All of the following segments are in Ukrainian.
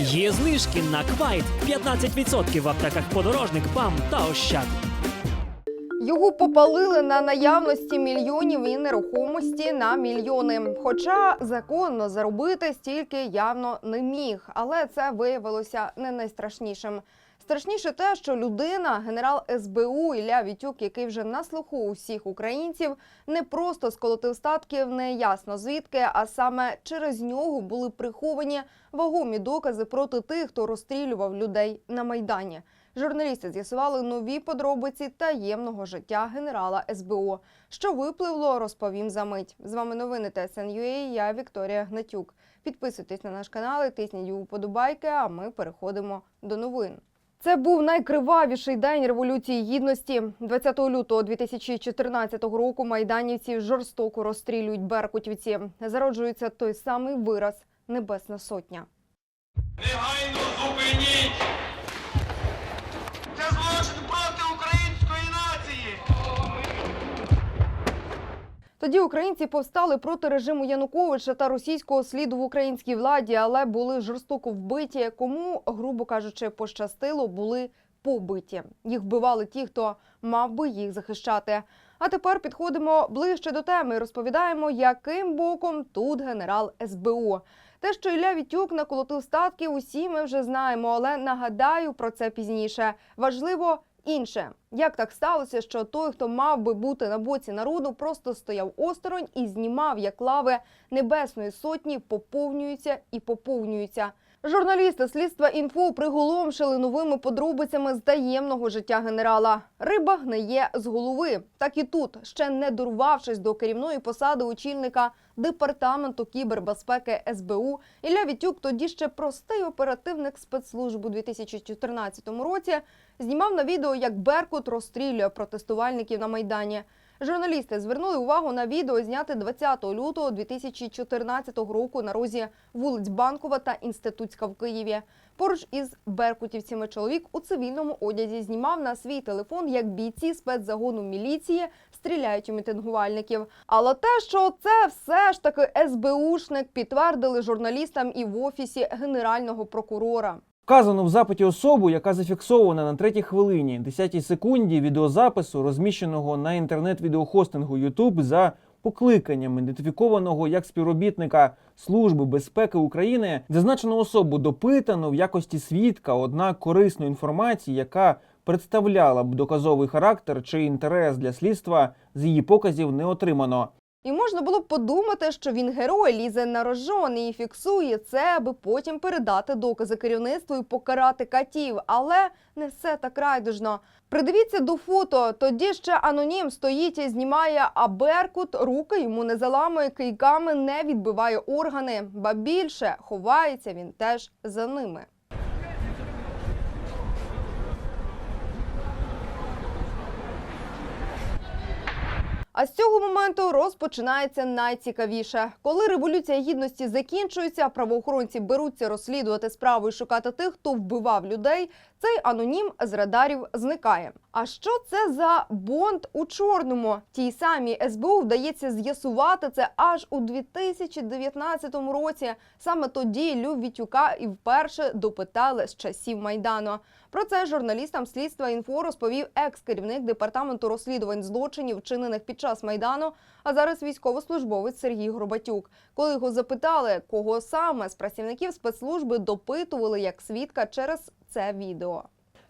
Є знижки на квайт 15% в аптеках подорожник, ПАМ та Ощад. Його попалили на наявності мільйонів і нерухомості на мільйони. Хоча законно заробити стільки явно не міг, але це виявилося не найстрашнішим. Страшніше те, що людина, генерал СБУ Ілля Вітюк, який вже на слуху у всіх українців, не просто сколотив статків неясно звідки, а саме через нього були приховані вагомі докази проти тих, хто розстрілював людей на майдані. Журналісти з'ясували нові подробиці таємного життя генерала СБУ. Що випливло, розповім за мить. З вами новини ТСНЮА, я Вікторія Гнатюк. Підписуйтесь на наш канал тисніть вподобайки, а ми переходимо до новин. Це був найкривавіший день революції гідності. 20 лютого 2014 року майданівці жорстоко розстрілюють беркутівці. Зароджується той самий вираз Небесна сотня. Негайно зупиніть! Тоді українці повстали проти режиму Януковича та російського сліду в українській владі, але були жорстоко вбиті. Кому, грубо кажучи, пощастило, були побиті. Їх вбивали ті, хто мав би їх захищати. А тепер підходимо ближче до теми. і Розповідаємо, яким боком тут генерал СБУ. Те, що Ілля Вітюк наколотив статки, усі ми вже знаємо, але нагадаю про це пізніше. Важливо інше. Як так сталося, що той, хто мав би бути на боці народу, просто стояв осторонь і знімав, як лави Небесної сотні поповнюються і поповнюються. Журналісти слідства інфо приголомшили новими подробицями з таємного життя генерала. Риба гниє з голови. Так і тут, ще не дорвавшись до керівної посади очільника департаменту кібербезпеки СБУ, Ілля Вітюк, тоді ще простий оперативник спецслужб у 2014 році, знімав на відео, як Беркут розстрілює протестувальників на майдані. Журналісти звернули увагу на відео, зняте 20 лютого 2014 року на розі вулиць Банкова та Інститутська в Києві. Поруч із беркутівцями чоловік у цивільному одязі знімав на свій телефон, як бійці спецзагону міліції стріляють у мітингувальників. Але те, що це все ж таки СБУшник, підтвердили журналістам і в офісі генерального прокурора. Вказано в запиті особу, яка зафіксована на третій хвилині, 10 секунді відеозапису, розміщеного на інтернет-відеохостингу YouTube за покликанням ідентифікованого як співробітника Служби безпеки України, зазначену особу допитано в якості свідка, однак корисної інформації, яка представляла б доказовий характер чи інтерес для слідства, з її показів не отримано. І можна було б подумати, що він герой лізе на рожон і фіксує це, аби потім передати докази керівництву і покарати катів. Але не все так райдужно. Придивіться до фото. Тоді ще анонім стоїть і знімає, а Беркут руки йому не заламує, кийками не відбиває органи. Ба більше ховається він теж за ними. А з цього моменту розпочинається найцікавіше. Коли революція гідності закінчується, правоохоронці беруться розслідувати справу і шукати тих, хто вбивав людей. Цей анонім з радарів зникає. А що це за бонд у чорному? Тій самій СБУ вдається з'ясувати це аж у 2019 році. Саме тоді Лю Вітюка і вперше допитали з часів майдану. Про це журналістам слідства інфо розповів екс-керівник департаменту розслідувань злочинів, вчинених під час майдану, а зараз військовослужбовець Сергій Горбатюк. Коли його запитали, кого саме з працівників спецслужби допитували як свідка через це відео.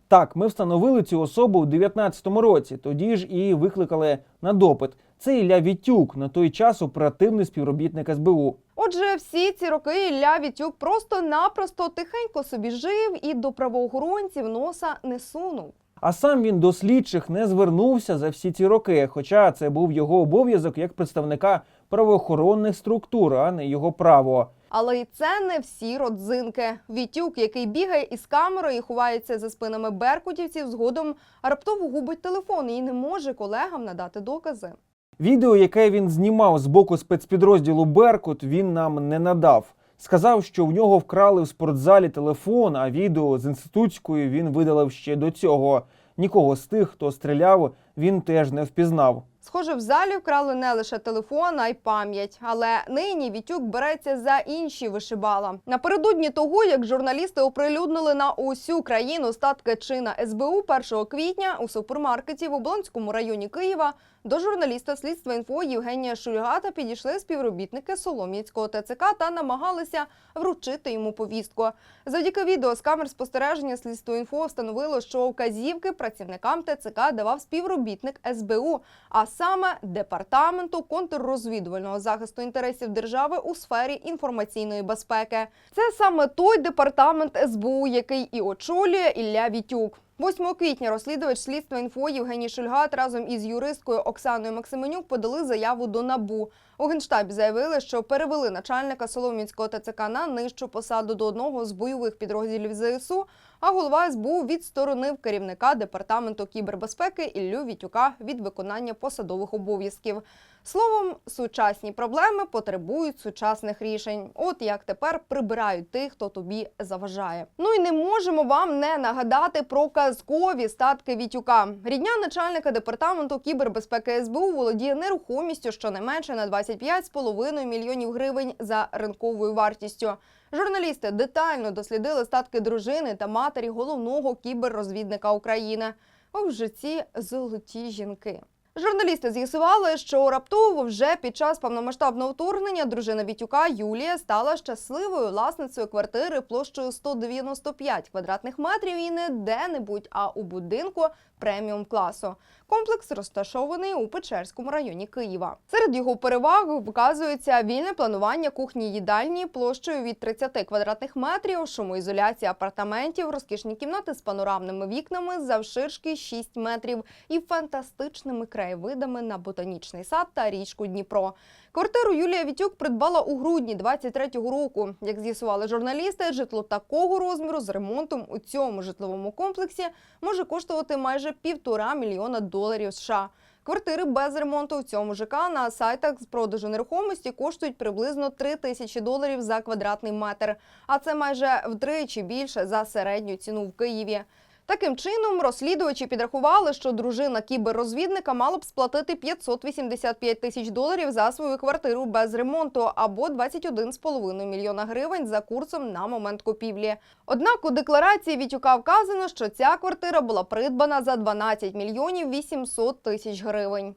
Так, ми встановили цю особу в 19-му році. Тоді ж і викликали на допит. Це Ілля Вітюк, на той час оперативний співробітник СБУ. Отже, всі ці роки Ілля Вітюк просто-напросто тихенько собі жив і до правоохоронців носа не сунув. А сам він до слідчих не звернувся за всі ці роки, хоча це був його обов'язок як представника правоохоронних структур, а не його право. Але і це не всі родзинки. Вітюк, який бігає із камерою і ховається за спинами беркутівців, згодом раптово губить телефон і не може колегам надати докази. Відео, яке він знімав з боку спецпідрозділу Беркут, він нам не надав. Сказав, що в нього вкрали в спортзалі телефон, а відео з інститутської він видалив ще до цього. Нікого з тих, хто стріляв, він теж не впізнав. Схоже, в залі вкрали не лише телефон, а й пам'ять. Але нині Вітюк береться за інші вишибала. Напередодні того, як журналісти оприлюднили на усю країну статки чина СБУ 1 квітня у супермаркеті в Облонському районі Києва. До журналіста слідства інфо Євгенія Шульгата підійшли співробітники Солом'янського ТЦК та намагалися вручити йому повістку. Завдяки відео з камер спостереження слідство інфо встановило, що вказівки працівникам ТЦК давав співробітник СБУ, а саме департаменту контррозвідувального захисту інтересів держави у сфері інформаційної безпеки. Це саме той департамент СБУ, який і очолює Ілля Вітюк. 8 квітня розслідувач слідства інфо Євгеній Шульгат разом із юристкою Оксаною Максименюк подали заяву до НАБУ. У генштабі заявили, що перевели начальника Солом'янського ТЦК на нижчу посаду до одного з бойових підрозділів ЗСУ. А голова СБУ відсторонив керівника департаменту кібербезпеки Іллю Вітюка від виконання посадових обов'язків. Словом, сучасні проблеми потребують сучасних рішень. От як тепер прибирають тих, хто тобі заважає. Ну і не можемо вам не нагадати про казкові статки Вітюка. Рідня начальника департаменту кібербезпеки СБУ володіє нерухомістю щонайменше на 25,5 мільйонів гривень за ринковою вартістю. Журналісти детально дослідили статки дружини та матері головного кіберрозвідника України. Вже ці золоті жінки. Журналісти з'ясували, що раптово вже під час повномасштабного вторгнення дружина Вітюка Юлія стала щасливою власницею квартири площею 195 квадратних метрів і не де-небудь, а у будинку преміум класу. Комплекс розташований у Печерському районі Києва. Серед його переваг вказується вільне планування кухні їдальні площею від 30 квадратних метрів, шумоізоляція апартаментів, розкішні кімнати з панорамними вікнами завширшки 6 метрів і фантастичними краєвидами на ботанічний сад та річку Дніпро. Квартиру Юлія Вітюк придбала у грудні 23-го року. Як з'ясували журналісти, житло такого розміру з ремонтом у цьому житловому комплексі може коштувати майже півтора мільйона доларів США. Квартири без ремонту в цьому ЖК на сайтах з продажу нерухомості коштують приблизно 3 тисячі доларів за квадратний метр, а це майже втричі більше за середню ціну в Києві. Таким чином, розслідувачі підрахували, що дружина кіберрозвідника мала б сплатити 585 тисяч доларів за свою квартиру без ремонту або 21,5 мільйона гривень за курсом на момент купівлі. Однак у декларації Вітюка вказано, що ця квартира була придбана за 12 мільйонів 800 тисяч гривень.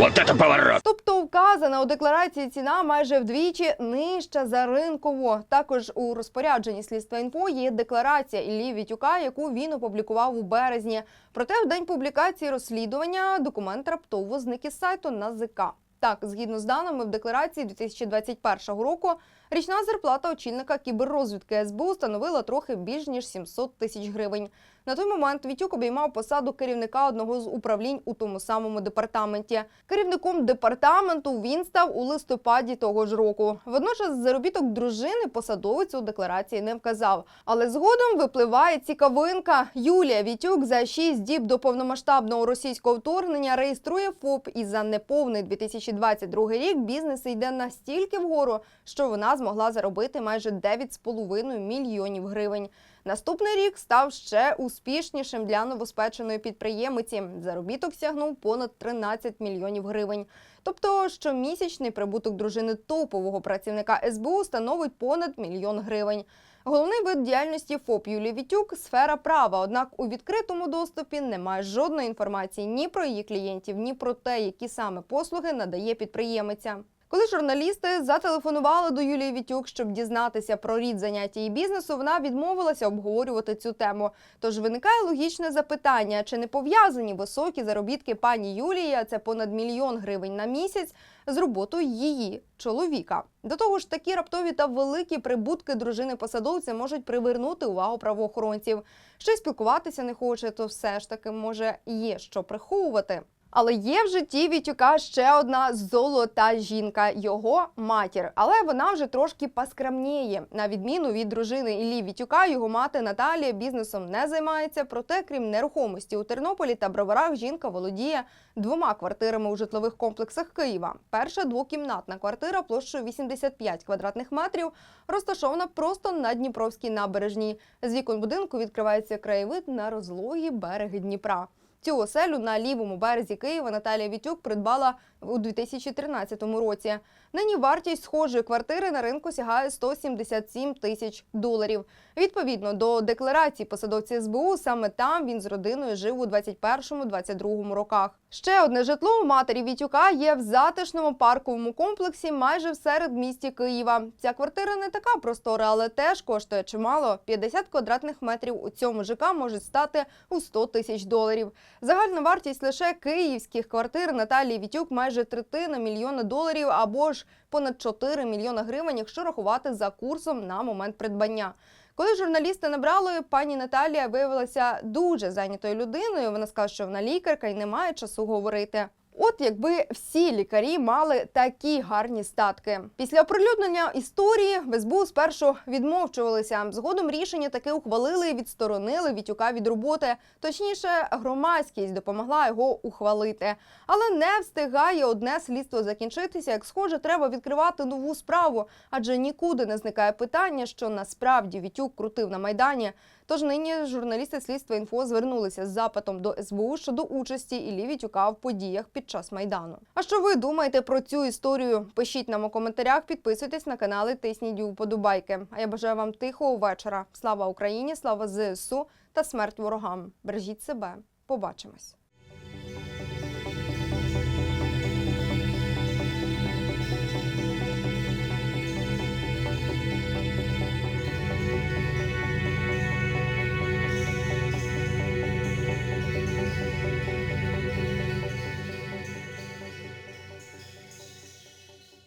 Вот это поворот! Тобто вказана у декларації ціна майже вдвічі нижча за ринкову. Також у розпорядженні слідства інфо є декларація Іллі Вітюка, яку він опублікував у березні. Проте в день публікації розслідування документ раптово зник із сайту НАЗК. Так, згідно з даними в декларації 2021 року, річна зарплата очільника кіберрозвідки СБУ становила трохи більш ніж 700 тисяч гривень. На той момент Вітюк обіймав посаду керівника одного з управлінь у тому самому департаменті. Керівником департаменту він став у листопаді того ж року. Водночас заробіток дружини посадовець у декларації не вказав. Але згодом випливає цікавинка. Юлія Вітюк за 6 діб до повномасштабного російського вторгнення реєструє ФОП і за неповний 2022 рік бізнес йде настільки вгору, що вона змогла заробити майже 9,5 мільйонів гривень. Наступний рік став ще успішнішим для новоспеченої підприємиці. Заробіток сягнув понад 13 мільйонів гривень. Тобто щомісячний прибуток дружини топового працівника СБУ становить понад мільйон гривень. Головний вид діяльності ФОП Юлії Вітюк сфера права. Однак у відкритому доступі немає жодної інформації ні про її клієнтів, ні про те, які саме послуги надає підприємиця. Коли журналісти зателефонували до Юлії Вітюк, щоб дізнатися про рід заняття її бізнесу, вона відмовилася обговорювати цю тему. Тож виникає логічне запитання: чи не пов'язані високі заробітки пані Юлії, а це понад мільйон гривень на місяць, з роботою її чоловіка? До того ж, такі раптові та великі прибутки дружини посадовця можуть привернути увагу правоохоронців. Ще спілкуватися не хоче, то все ж таки може є що приховувати. Але є в житті Вітюка ще одна золота жінка, його матір. Але вона вже трошки поскрамніє. На відміну від дружини Іллі Вітюка, його мати Наталія бізнесом не займається. Проте, крім нерухомості у Тернополі та Броварах, жінка володіє двома квартирами у житлових комплексах Києва. Перша двокімнатна квартира площею 85 квадратних метрів розташована просто на Дніпровській набережній. З вікон будинку відкривається краєвид на розлогі береги Дніпра. Цю оселю на лівому березі Києва Наталія Вітюк придбала у 2013 році. Нині вартість схожої квартири на ринку сягає 177 тисяч доларів. Відповідно до декларації посадовців СБУ, саме там він з родиною жив у 21-22 роках. Ще одне житло у матері Вітюка є в затишному парковому комплексі майже в середмісті Києва. Ця квартира не така простора, але теж коштує чимало. 50 квадратних метрів у цьому ЖК можуть стати у 100 тисяч доларів. Загальна вартість лише київських квартир Наталії Вітюк майже третина мільйона доларів або ж понад 4 мільйона гривень, якщо рахувати за курсом на момент придбання. Коли журналісти набрали, пані Наталія виявилася дуже зайнятою людиною. Вона сказала, що вона лікарка і не має часу говорити. От якби всі лікарі мали такі гарні статки. Після оприлюднення історії в СБУ спершу відмовчувалися. Згодом рішення таки ухвалили і відсторонили Вітюка від роботи. Точніше, громадськість допомогла його ухвалити. Але не встигає одне слідство закінчитися. Як схоже, треба відкривати нову справу, адже нікуди не зникає питання, що насправді Вітюк крутив на майдані. Тож нині журналісти слідства інфо звернулися з запитом до СБУ щодо участі Іллі Вітюка в подіях під час майдану. А що ви думаєте про цю історію? Пишіть нам у коментарях, підписуйтесь на канали, тисніть вподобайки. А я бажаю вам тихого вечора. Слава Україні, слава ЗСУ та смерть ворогам. Бережіть себе. Побачимось.